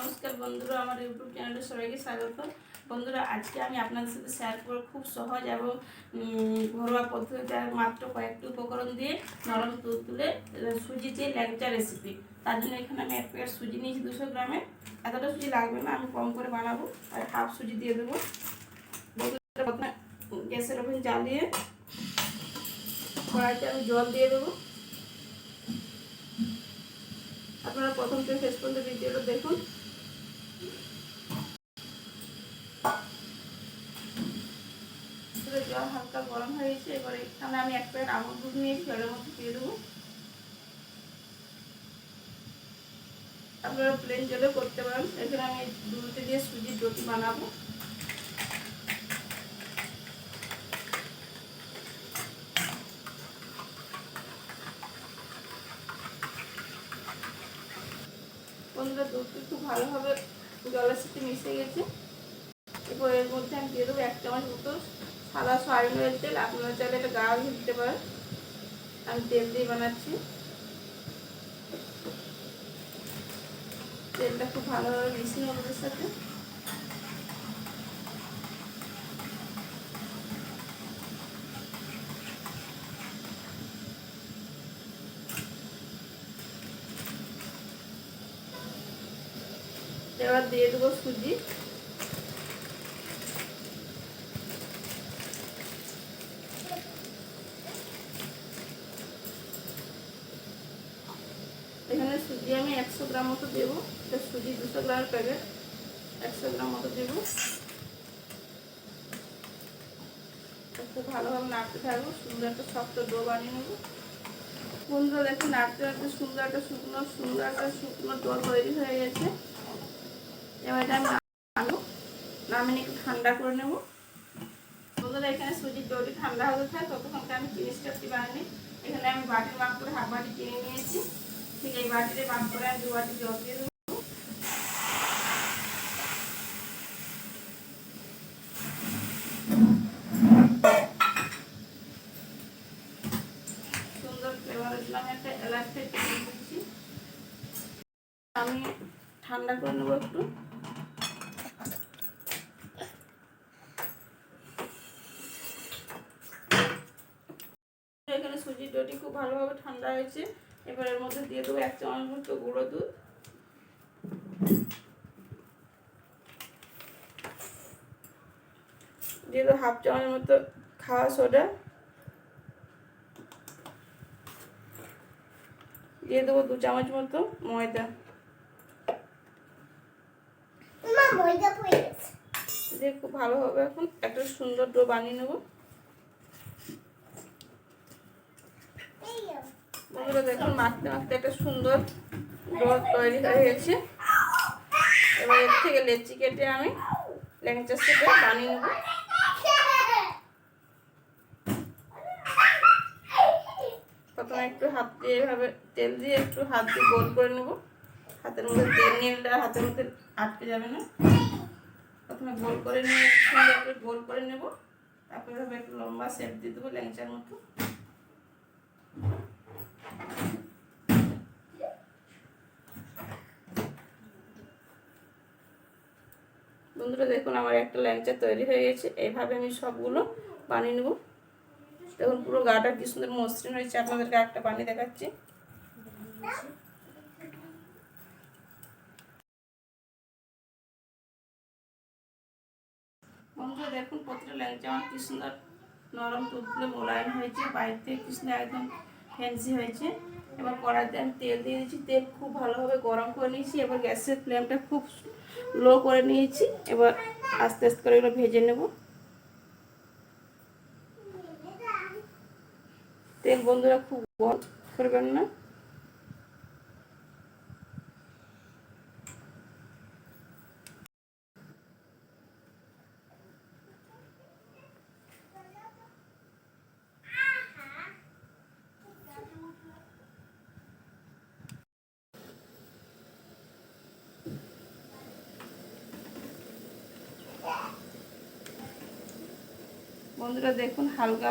নমস্কার বন্ধুরা, আমার ইউটিউব চ্যানেলে সবাইকে স্বাগত। বন্ধুরা, আজকে আমি আপনাদের সাথে শেয়ার করব খুব সহজ এবং ঘরোয়া পদ্ধতিতে মাত্র কয়েকটি উপকরণ দিয়ে নরম দুধ তুলে সুজি দিয়ে ল্যাংচা রেসিপি তার জন্য এখানে আমি এক প্যাকেট সুজি নিয়েছি দুশো গ্রামে। এতটা সুজি লাগবে না, আমি কম করে বানাবো, আর হাফ সুজি দিয়ে দেবো। প্রথমে গ্যাসের ওভেন জ্বালিয়ে কড়াইতে আমি জল দিয়ে দেবো। আপনারা প্রথম থেকে শেষ পর্যন্ত ভিডিওটা দেখুন এবারে জল হালকা গরম হয়ে গেছে, এবার এখানে আমি এক প্যাকেট আমুল দুধ নিয়েছি জলের মধ্যে দিয়ে দেবো। আপনারা প্লেন জলে করতে পারেন এখানে আমি দুধে দিয়ে সুজির রুটি বানাবো। বন্ধুরা খুব ভালোভাবে জলের সাথে মিশে গেছে। এরপর এর মধ্যে আমি দিয়ে দেবো এক চামচ মতো সাদা সয়াবিন অয়েল তেল আপনারা চাইলে এটা ঘি দিতে পারেন আমি তেল দিয়ে বানাচ্ছি। তেলটা খুব ভালোভাবে মিশিয়ে ওদের সাথে। এবার দিয়ে দেবো সুজি এখানে সুজি আমি একশো গ্রাম মতো দেবো, এটা সুজি দুশো গ্রামের প্যাকেট একশো গ্রাম মতো দেবো। খুব ভালোভাবে নাড়তে থাকব, সুন্দর একটা শক্ত ডো বানিয়ে নেব। বন্ধুরা, দেখুন, নাড়তে নাড়তে সুন্দর একটা শুকনো, সুন্দর একটা শুকনো ডো তৈরি হয়ে গেছে। এবার এটা আমি নামাবো। নামিয়ে একটু ঠান্ডা করে নেব। বন্ধুরা, এখানে সুজির ডোটি ঠান্ডা হতে থাকে ততক্ষণকে আমি চিনি স্টাফটি বানিয়ে এখানে আমি বাটির মাপ করে হাফ বাটি চিনি নিয়েছি। ঠিক এই বাটিতে মাপ করে দু বাটি জল দিয়ে সুন্দর ফ্লেভারের জন্য আমি একটা এলাচ দিচ্ছি। আমি ঠান্ডা করে নেব একটু। এখানে সুজির ডোটি খুব ভালোভাবে ঠান্ডা হয়েছে। এবার এর মধ্যে দিয়ে দেবো এক চামচ মতো গুঁড়ো দুধ। দিয়ে দেবো হাফ চামচ মতো খাওয়া সোডা। দিয়ে দেবো দু চামচ মতো ময়দা। দিয়ে খুব ভালোভাবে এখন একটা সুন্দর ডো বানিয়ে নেব এই নাও। বন্ধুরা দেখুন, মাখতে মাখতে একটা সুন্দর ডো তৈরি হয়ে গেছে এবার এর থেকে লেচি কেটে আমি ল্যাংচার সাথে বানিয়ে নেব। প্রথমে একটু হাত দিয়ে এভাবে তেল দিয়ে একটু হাত দিয়ে গোল করে নেব। হাতের মধ্যে তেল নিয়ে আর হাতের মধ্যে আটকে যাবে না। প্রথমে গোল করে নিয়ে সুন্দর করে গোল করে নেব। তারপরে একটু লম্বা শেপ দিয়ে দেবো ল্যাংচার মতো। বন্ধুরা দেখুন, আমার একটা ল্যাংচা তৈরি হয়ে গেছে। এইভাবে আমি সবগুলো বানিয়ে নেব। দেখুন, পুরো গাটা কি সুন্দর মসৃণ হয়েছে। আপনাদেরকে একটা বানিয়ে দেখাচ্ছি। বন্ধুরা দেখুন, প্রতিটা ল্যাংচা আমার কি সুন্দর নরম, তুলতুলে মোলায়েম হয়েছে। বাইরে থেকে কি সুন্দর একদম ফ্যান্সি হয়েছে। এবার কড়াতে আমি তেল দিয়ে দিয়েছি। তেল খুব ভালোভাবে গরম করে নিয়েছি। এবার গ্যাসের ফ্লেমটা খুব লো করে নিয়েছি। এবার আস্তে আস্তে করে এগুলো ভেজে নেব। তেল বন্ধুরা খুব গরম করবেন না। বন্ধুরা দেখুন, হালকা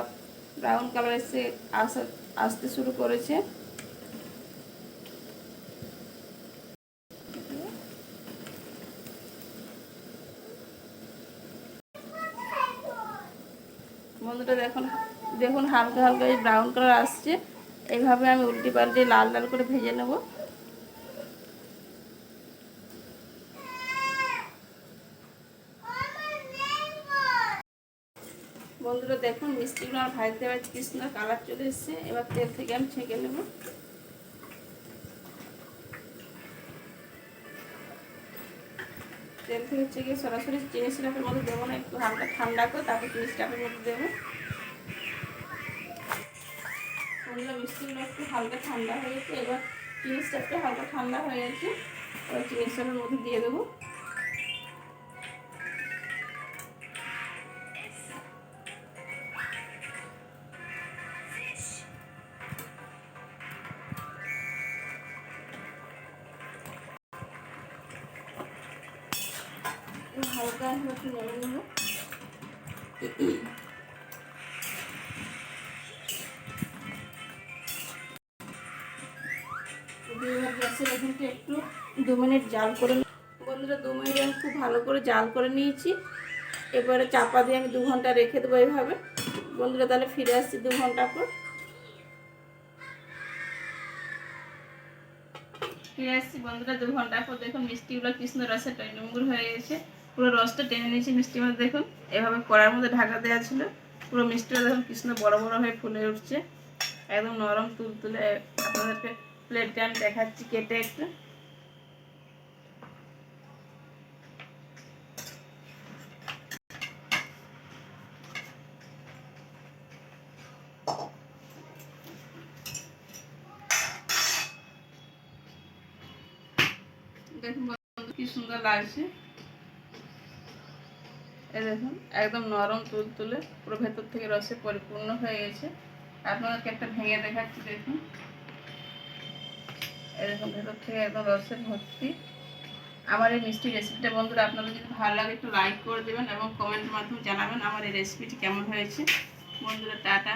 ব্রাউন কালার এসে আসতে শুরু করেছে। বন্ধুরা দেখুন দেখুন হালকা হালকা ব্রাউন কালার আসছে। এইভাবে আমি উল্টি পাল্টে লাল লাল করে ভেজে নেব। বন্ধুরা দেখুন মিষ্টিগুলো আমার ভাজতে ভাজতে কি সুন্দর কালার চলে এসছে। এবার তেল থেকে আমি ছেঁকে নেব। তেল থেকে ছেঁকে সরাসরি চিনি সিরাপের মধ্যে দেবো না, একটু হালকা ঠান্ডা করে তারপর চিনি সিরাপের মধ্যে দেবো। বন্ধুরা মিষ্টিগুলো একটু হালকা ঠান্ডা হয়ে গেছে। এবার চিনি সিরাপটা হালকা ঠান্ডা হয়ে গেছে। এবার চিনি সিরাপের মধ্যে দিয়ে দেবো। একটু হালকা একটু নেড়ে নেব। দু মিনিট জাল করে বন্ধুরা, দু মিনিট আমি খুব ভালো করে জাল করে নিয়েছি। এবারে চাপা দিয়ে আমি দু ঘণ্টা রেখে দেবো এইভাবে। বন্ধুরা, তাহলে ফিরে আসছি দু ঘণ্টা পর। ফিরে আসছি বন্ধুরা দু ঘণ্টা পর। দেখুন মিষ্টিগুলো কৃষ্ণ রসে টৈনমুর হয়ে গেছে। পুরো রসটা টেনে নিয়েছি মধ্যে দেখুন। এভাবে কড়ার মধ্যে ঢাকা দেওয়া ছিল। পুরো মিষ্টিটা দেখুন কৃষ্ণ বড় বড় হয়ে ফুলে উঠছে। একদম নরম তুল তুলে আপনাদেরকে প্লেটটা আমি দেখাচ্ছি কেটে একটু। দেখুন কি সুন্দর লাগছে। এই দেখুন, একদম নরম তুল তুলে পুরো ভেতর থেকে রসে পরিপূর্ণ হয়ে গেছে। আপনাদেরকে একটা ভেঙে দেখাচ্ছি, দেখুন। দেখুন, ভেতর থেকে একদম রসে ভর্তি। আমার এই মিষ্টি রেসিপিটা বন্ধুরা, আপনাদের যদি ভালো লাগে একটু লাইক করে দেবেন এবং কমেন্টের মাধ্যমে জানাবেন আমার এই রেসিপিটি কেমন হয়েছে। বন্ধুরা, টাটা।